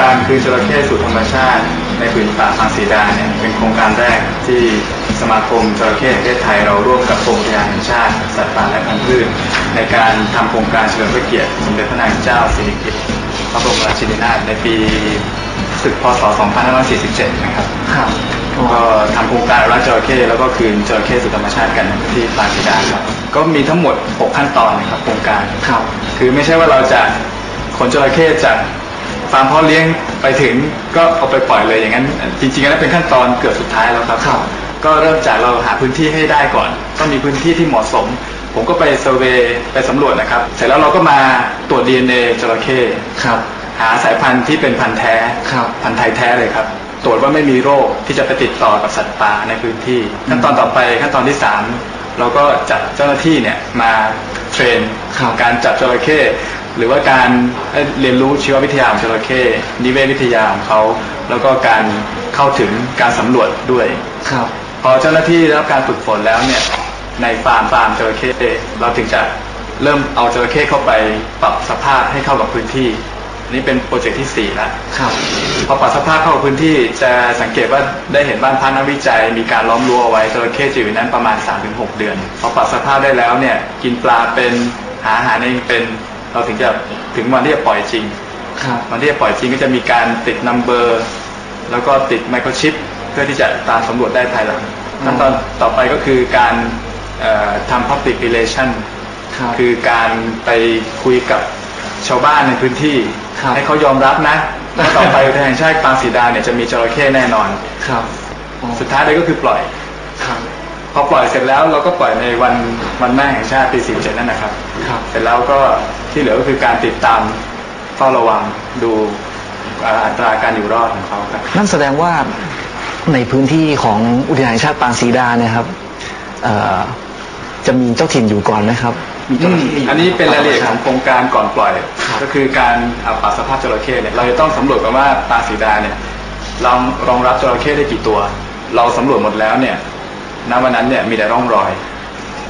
การคืนจระเข้สู่ธรรมชาติในผืนป่าพังสีดาเนี่ยเป็นโครงการแรกที่สมาคมจระเข้แห่งประเทศไทยเราร่วมกับกรมอุทยานแห่งชาติสัตว์ป่าและพันธุ์พืชในการทำโครงการเฉลิมพระเกียรติสมเด็จพระนางเจ้าสิริกิติ์พระบรมราชินีนาถในปีศึกพศ 2547 นะครับครับก็ทำโครงการรักจระเข้แล้วก็คืนจระเข้สู่ธรรมชาติกันที่ปางสีดาครับก็มีทั้งหมด 6 ขั้นตอนนะครับโครงการครับคือไม่ใช่ว่าเราจะขนจระเข้จาก ฟาร์มเพาะเลี้ยงไปถึงก็เอาไปปล่อยเลยอย่างนั้น จริงๆแล้วเป็นขั้นตอนเกือบสุดท้ายแล้วครับครับก็เริ่มจากเราหาพื้นที่ให้ได้ก่อน ต้องมีพื้นที่ที่เหมาะสม ผมก็ไปเซอร์เวย์ไปสำรวจนะครับ เสร็จแล้วเราก็มาตรวจ DNA จระเข้ครับ หาสายพันธุ์ที่เป็นพันธุ์แท้ครับพันธุ์ไทยแท้เลยครับ ตรวจว่าไม่มีโรคที่จะไปติดต่อกับสัตว์ป่าในพื้นที่ ขั้นตอนต่อไปขั้นตอนที่สามเราก็จัดเจ้าหน้าที่เนี่ยมาเทรนครับการจับจระเข้ หรือว่าการเรียนรู้ชีววิทยาของจระเข้นิเวศวิทยาของเขาแล้วก็การเข้าถึงการสำรวจด้วยครับ พอเจ้าหน้าที่ได้รับการฝึกฝนแล้วเนี่ยในฟาร์มฟาร์มจระเข้เราถึงจะเริ่มเอาจระเข้เข้าไปปรับสภาพให้เข้ากับพื้นที่อันนี่เป็นโปรเจกต์ที่สี่แล้วครับพอปรับสภาพเข้ากับพื้นที่จะสังเกตว่าได้เห็นบ้านพักนักวิจัย มีการล้อมรั้วเอาไว้จระเข้จะอยู่ในนั้นประมาณ 3-6 เดือน พอปรับสภาพได้แล้วเนี่ยกินปลาเป็นหาอาหารเองเป็น เราถึงจะถึงวันที่จะปล่อยจริงครับวันที่จะปล่อยจริงก็จะมีการติดนัมเบอร์ แล้วก็ติดไมโครชิปเพื่อที่จะตามสำรวจได้ภายหลังอืมขั้นตอนต่อไปก็คือการเอ่อทำ public relation ครับคือการไปคุยกับชาวบ้านในพื้นที่ครับให้เขายอมรับนะว่าต่อไปอุทยานแห่งชาติปางสีดาเนี่ยจะมีจระเข้แน่นอนครับอ๋อสุดท้ายเลยก็คือปล่อยครับ พอปล่อยเสร็จแล้วเราก็ปล่อยในวันวันแม่แห่งชาติปี47นั่นนะครับครับ เสร็จแล้วก็ที่เหลือก็คือการติดตามเฝ้าระวังดูเอ่ออัตราการอยู่รอดของเขาครับนั่นแสดงว่าในพื้นที่ของอุทยานแห่งชาติปางศรีดาเนี่ยครับเอ่อจะมีเจ้าถิ่นอยู่ก่อนไหมครับมีเจ้าหน้าที่อันนี้เป็นรายละเอียดของโครงการก่อนปล่อยครับก็คือการเอาปรับสภาพจระเข้เนี่ยเราจะต้องสำรวจกันว่าปางสีดาเนี่ยรองรองรับจระเข้ได้กี่ตัว เราสำรวจหมดแล้วเนี่ย ณวันนั้นเนี่ยมีแต่ร่องรอย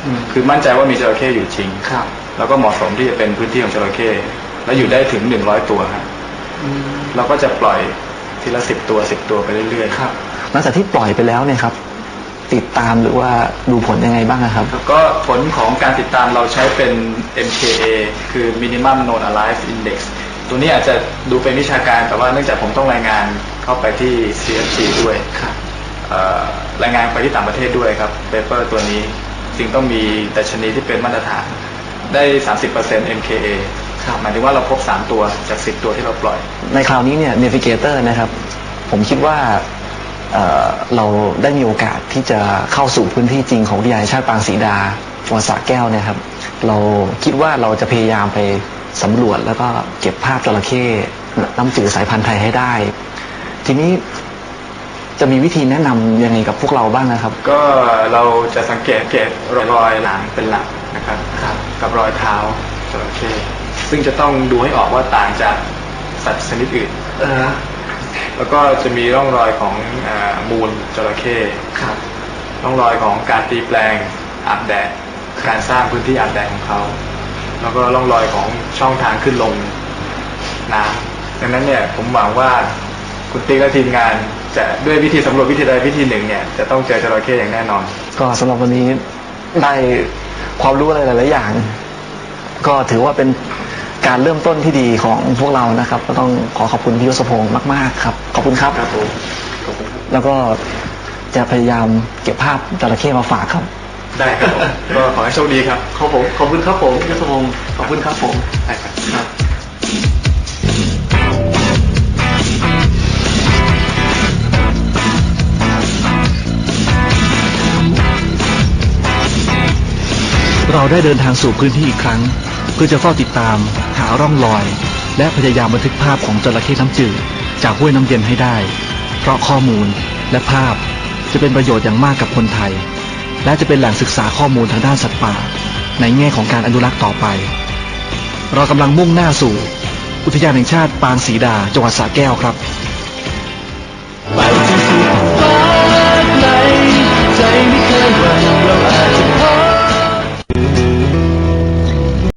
อืมคือมั่นใจว่ามีจระเข้อยู่จริงครับ แล้วก็เหมาะสมที่จะเป็นพื้นที่ของจระเข้และอยู่ได้ถึง100ตัวครับอืมเราก็จะปล่อยทีละสิบตัวสิบตัวไปเรื่อยๆครับหลังจากที่ปล่อยไปแล้วเนี่ยครับ ติดตามหรือว่าดูผลยังไงบ้างอะครับแล้วก็ผลของการติดตามเราใช้เป็น MKA คือ Minimum Known Alive Index ตัวนี้อาจจะดูเป็นวิชาการแต่ว่าเนื่องจากผมต้องรายงานเข้าไปที่ CFC ด้วยครับเอ่อ รายงานไปที่ต่างประเทศด้วยครับเปเปอร์ตัวนี้จึงต้องมีดัชนีที่เป็นมาตรฐาน ได้ 30% MKA ครับหมายถึงว่าเราพบ 3 ตัวจาก 10 ตัวที่เราปล่อย ในคราวนี้เนี่ย Navigator นะครับ ผมคิดว่าเอ่อเราได้มีโอกาสที่จะเข้าสู่พื้นที่จริงของวิทยาลัยชาติปางศรีดาจังหวัดสระแก้วเนี่ยครับ เราคิดว่าเราจะพยายามไปสำรวจแล้วก็เก็บภาพจระเข้น้ำจืดสายพันธุ์ไทยให้ได้ ทีนี้ จะมีวิธีแนะนำยังไงกับพวกเราบ้างนะครับ ก็เราจะสังเกตเกตรอยหลังเป็นหลักนะครับครับ กับรอยเท้าจระเข้ซึ่งจะต้องดูให้ออกว่าต่างจากสัตว์ชนิดอื่น เออแล้วก็จะมีร่องรอยของอามูลจระเข้ครับ ร่องรอยของการตีแปลงอาบแดด การสร้างพื้นที่อาบแดดของเขา แล้วก็ร่องรอยของช่องทางขึ้นลงน้ำดังนั้นเนี่ยผมหวังว่าคุณติ๊กและทีมงาน จะด้วยวิธีสำรวจวิธีใดวิธีหนึ่งเนี่ยจะต้องเจอจระเข้อย่างแน่นอน ก็สำหรับวันนี้ได้ความรู้อะไรหลาย ๆ อย่าง ก็ถือว่าเป็นการเริ่มต้นที่ดีของพวกเรานะครับ ก็ต้องขอขอบคุณพี่ยศพงศ์มาก ๆ ครับ ขอบคุณครับ ครับผมขอบคุณครับแล้วก็จะพยายามเก็บภาพจระเข้มาฝากครับ ได้ครับผมก็ขอให้โชคดีครับ ขอบผมขอบคุณครับผมพี่ยศพงศ์ขอบคุณครับผม ได้ครับ เราได้เดินทางสู่พื้นที่อีกครั้ง เพื่อจะเฝ้าติดตาม หาร่องรอย และพยายามบันทึกภาพของจระเข้น้ำจืดจากห้วยน้ำเย็นให้ได้ เพราะข้อมูลและภาพจะเป็นประโยชน์อย่างมากกับคนไทย และจะเป็นแหล่งศึกษาข้อมูลทางด้านสัตว์ป่า ในแง่ของการอนุรักษ์ต่อไป เรากำลังมุ่งหน้าสู่ อุทยานแห่งชาติปางศรีดาจังหวัดสระแก้วครับ